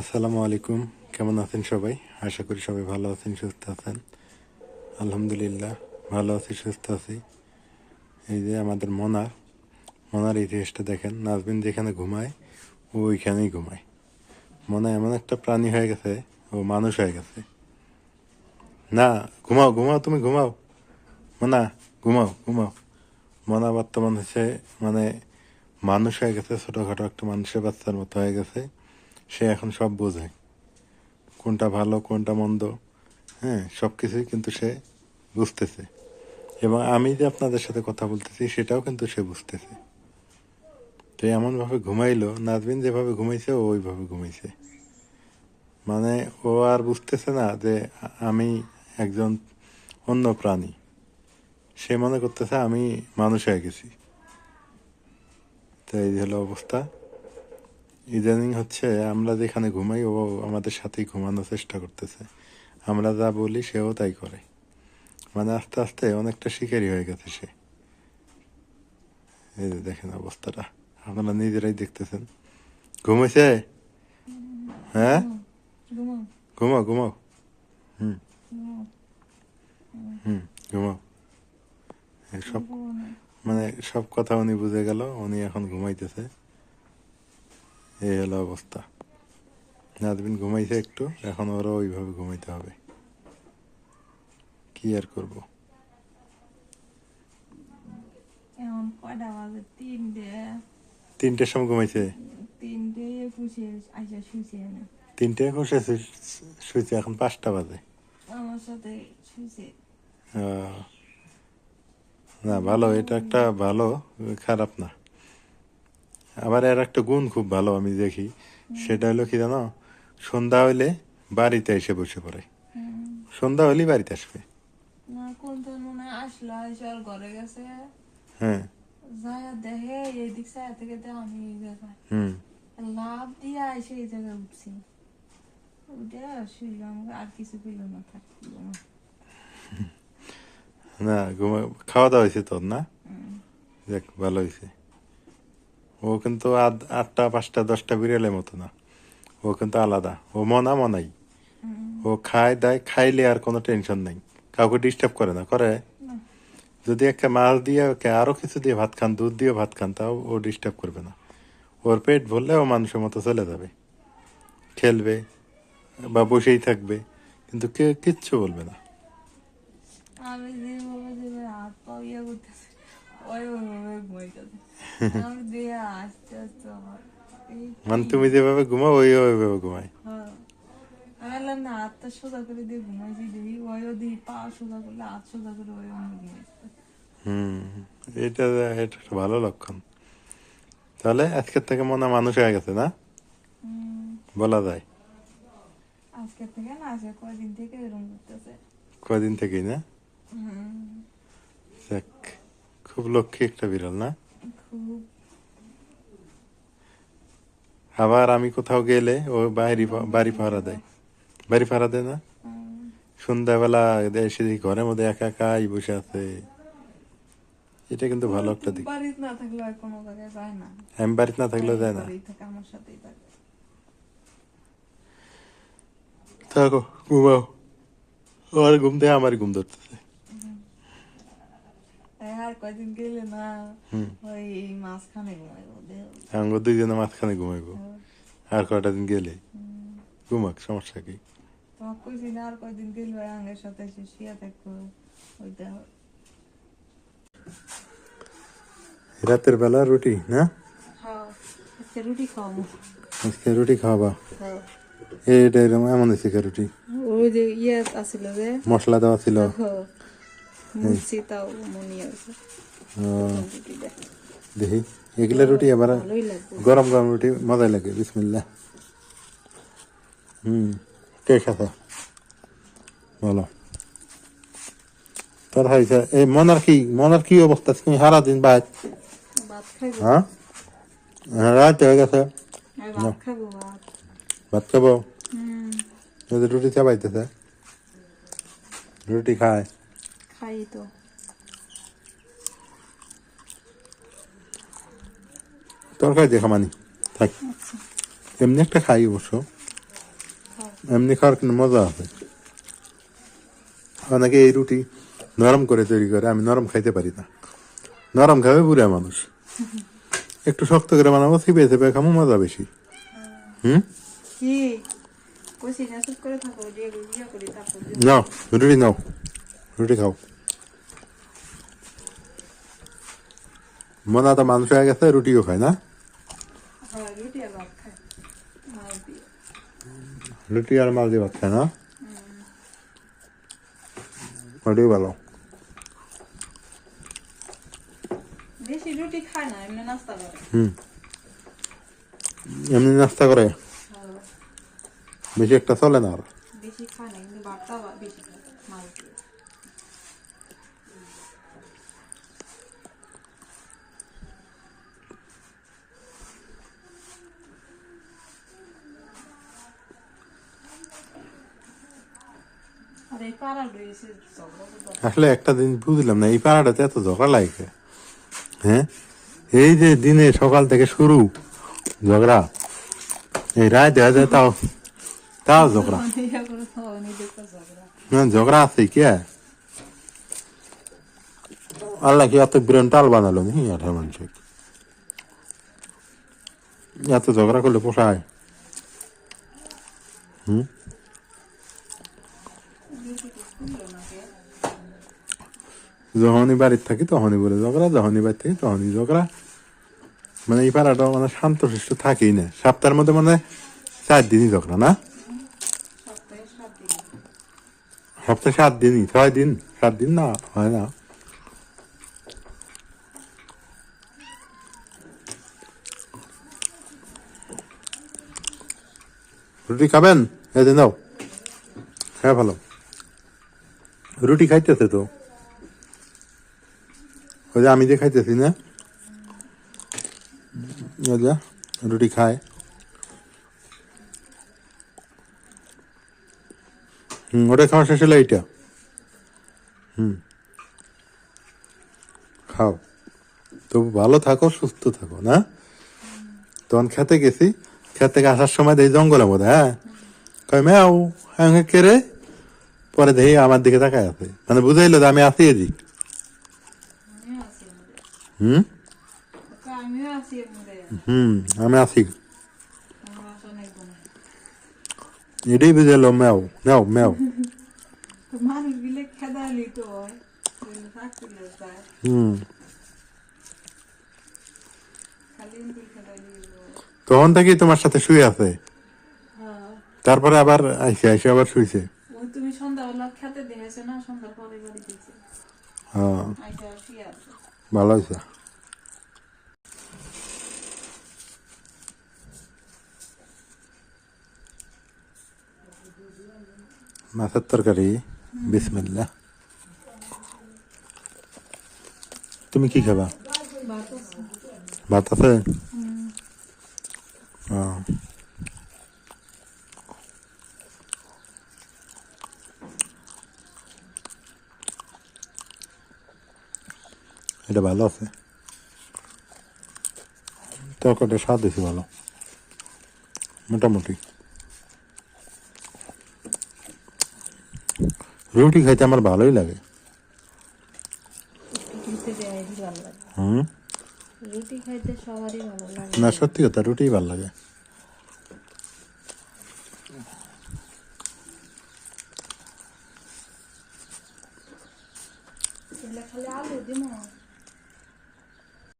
আসসালামু আলাইকুম। কেমন আছেন সবাই? আশা করি সবাই ভালো আছেন, সুস্থ আছেন। আলহামদুলিল্লাহ, ভালো আছি, সুস্থ আছি। এই যে আমাদের মনার মনার ইতিহাসটা দেখেন, নাজবিন যেখানে ঘুমায়, ও ওইখানেই ঘুমায়। মনে এমন একটা প্রাণী হয়ে গেছে, ও মানুষ হয়ে গেছে। না, ঘুমাও ঘুমাও, তুমি ঘুমাও। মনা, ঘুমাও ঘুমাও। মনা বর্তমান হচ্ছে মানে মানুষ হয়ে গেছে, ছোটোখাটো একটা মানুষের বাচ্চার মতো হয়ে গেছে। সে এখন সব বোঝে। কোনটা ভালো, কোনটা মন্দ হ্যাঁ সব কিছুই কিন্তু সে বুঝতেছে। এবং আমি যে আপনাদের সাথে কথা বলতেছি, সেটাও কিন্তু সে বুঝতেছে। তো এমনভাবে ঘুমাইলো নাজবিন যেভাবে ঘুমাইছে, ও ওইভাবে ঘুমাইছে। মানে ও আর বুঝতেছে না যে আমি একজন অন্য প্রাণী। সে মনে করতেছে আমি মানুষ হয়ে গেছি। তো এই হলো অবস্থা। ইদানিং হচ্ছে আমরা যেখানে ঘুমাই ও আমাদের সাথেই ঘুমানোর চেষ্টা করতেছে। আমরা যা বলি সেও তাই করে। মানে আস্তে আস্তে অনেকটা শিকারি হয়ে গেছে সে। এই যে দেখেন অবস্থাটা। আপনারা নিজেরাই দেখতেছেন। ঘুমাইছে? হ্যাঁ? ঘুমাও। ঘুমাও হুম। হুম ঘুমাও। সব মানে সব কথা উনি বুঝে গেল উনি এখন ঘুমাইতেছে। এই হলো অবস্থা। নাজবিন ঘুমাইছে একটু এখন ওরও ওইভাবে ঘুমাইতে হবে। কি আর করব? তিনটের সময় ঘুমাইছে? তিনটে আইসা শুয়েছে এখন পাঁচটা বাজে। আমার সাথে না ভালো এটা একটা ভালো খারাপ না। আবার এর একটা গুণ খুব ভালো আমি দেখি সেটা হলো কি জানো? সন্ধ্যা হইলে বাড়িতে এসে বসে পড়ে। সন্ধ্যা হলেই বাড়িতে আসবে। না কোন তো হয় হ্যাঁ। লাভ দিয়ে এসে এই জায়গায় উঠছি। আর কিছু পেল না থাকল না। না ঘুমা খাওয়া দাওয়া হয়েছে তোর না? দেখ ভালো হয়েছে। ও কিন্তু আটটা, পাঁচটা, দশটা বিড়ালের মতো না। ও কিন্তু আলাদা। ও মনা মনাই। ও খায়, দায়, খাইলে আর কোনো টেনশন নাই। কাউকে ডিস্টার্ব করে না, করে। যদি একটা মাছ দিয়ে ওকে আরও কিছু দিয়ে ভাত খান, দুধ দিয়ে ভাত খান, তাও ও ডিস্টার্ব করবে না। ওর পেট ভরলে ও মানুষের মতো চলে যাবে। খেলবে বা বসেই থাকবে। কিন্তু কে কিচ্ছু বলবে না। আমি যেভাবে যেভাবে হাত পা ইয়ে ওই ওইভাবে ঘুমাইতেছে। মানে তুমি যেভাবে ঘুমাও ওই ওইভাবে ঘুমায়। না হাতটা সোজা করে দিয়ে ঘুমাইছি দেখি ওইও দিই পা সোজা করলে হাত সোজা করে ওই আমি হুম এটা ভালো লক্ষণ তাহলে আজকের থেকে মনে মানুষ হয়ে গেছে না বলা যায় আজকে থেকে না আসে কয়দিন থেকে এরকম করতেছে কয়দিন থেকেই না যাক খুব লক্ষ্মী একটা বিড়াল না খুব আবার আমি কোথাও গেলে ও বাড়ি বাড়ি পাহারা দেয়। বাড়ি পাহারা দেয় না? সন্ধ্যাবেলা এসে দেখি ঘরের মধ্যে একা একাই বসে আছে। এটা কিন্তু ভালো একটা দিক। বাড়িতে না থাকলে আর যায় না। আমি বাড়িতে না থাকলেও যায় না। বাড়িতে থাকে ঘুমাও। আর ঘুম দেয় আমার ঘুম ধরতেছে। আর কয়দিন গেলে না ওই মাঝখানে ঘুমাইবো দুইজনে মাঝখানে ঘুমাইবো আর কয়টা দিন গেলে ঘুমাক সমস্যা কি তোমাকে কইছি না আর কয়দিন গেল আঙ্গের সাথে এসে শুয়ে থাকব ওইটা রাতের বেলা রুটি না রুটি খাওয়াবো আজকে রুটি খাওয়াবা এটা এরকম এমন হয়েছে রুটি ওই যে ইয়ে আছিল যে মশলা দেওয়া ছিল মুন্সি তাও মনে আছে দেখি এগুলা রুটি আবার গরম গরম রুটি মজাই লাগে বিসমিল্লা হুম কে খাতে বলো। তোর হয়েছে এই মনার কি মনার কি অবস্থা তুমি সারা দিন বাইর ভাত হ্যাঁ? হ্যাঁ, রাত হয়ে গেছে। ভাত খাব? রুটি চাবাইতেছে রুটি খায়। খাই তো। তরকারি দিয়ে খামানি থাক। এমনি একটা খাই অবশ্য। এমনি খাওয়ার কিন্তু মজা আছে অনেকে এই রুটি নরম করে তৈরি করে আমি নরম খাইতে পারি না। নরম খাবে বুড়া মানুষ। একটু শক্ত করে বানাবো চিপে চেপে খামো মজা বেশি। হুম? ইয়ে। নাও রুটি নাও। রুটি খাও। মনে তো মানুষ হয়ে গেছে রুটিও খায় না রুটি আর মাছ দিয়ে ভাত খায় না ওটাই ভালো বেশি রুটি খায় না এমনি নাস্তা করে হুম এমনি নাস্তা করে বেশি একটা চলে না আর বেশি খায় না কিন্তু ভাতটা বেশি খায় মাছ দিয়ে আর এই পাড়া রয়েছে ঝগড়া করতে আসলে একটা দিন বুঝলাম না এই পাড়াটাতে এত ঝগড়া লাগে? হ্যাঁ? এই যে দিনে সকাল থেকে শুরু ঝগড়া এই রায় দেওয়া যায় তাও তাও ঝগড়া। তো ঝগড়া। না ঝগড়া আছে কি? আল্লাহ কি এত ব্রেন টাল বানালো নি আঠার এত ঝগড়া করলে পোষায়। হুম? যখনই বাড়ির থাকি তখনই বলে ঝগড়া, যখনই বাড়ি থাকি তখনই ঝগড়া। মানে এই পাড়াটা মানে শান্ত শিষ্ট থাকেই না। সপ্তাহের মধ্যে মানে চার দিনই ঝগড়া, না? সপ্তাহে সাত দিনই, ছয় দিন, সাত দিন না, হয় না। রুটি খাবেন? এদিন নাও হ্যাঁ ভালো রুটি খাইতেছে তো? ওই যে আমি যে খাইতেছি, না? ওই যে রুটি খায়। হুম, ওটা খাওয়া শেষ হলো এইটা। হুম। খাও। তবু ভালো থাকো, সুস্থ থাকো, না? তখন খেতে গেছি। খেতে আসার সময় দেখি জঙ্গলে বোধ হ্যাঁ? কয়, ম্যাও হ্যাঁ কে রে? পরে দেখি আমার দিকে তাকায় আছে। মানে বুঝাইলো যে আমি আছি এদিক। হুম? হুম আমি আছি। এটাই বুঝাইলো ম্যাও ম্যাও ম্যাও। হুম। তখন থেকেই তোমার সাথে শুয়ে আছে। হ্যাঁ। তারপরে আবার আইসে আইসে আবার শুয়েছে খেতে দেখেছ না সন্ধ্যার পরে বাড়ি দিয়েছে। হ্যাঁ। ভালো হয়েছে মাছের তরকারি বিসমিল্লা। তুমি কি খাবা? ভাত আছে। ভাত এটা ভালো আছে। তরকারিটা স্বাদ বেশি ভালো। মোটামুটি। রুটি খাইতে আমার ভালোই লাগে। হুম? রুটি খাইতে সবারই ভালো লাগে। না সত্যি কথা রুটিই ভালো লাগে।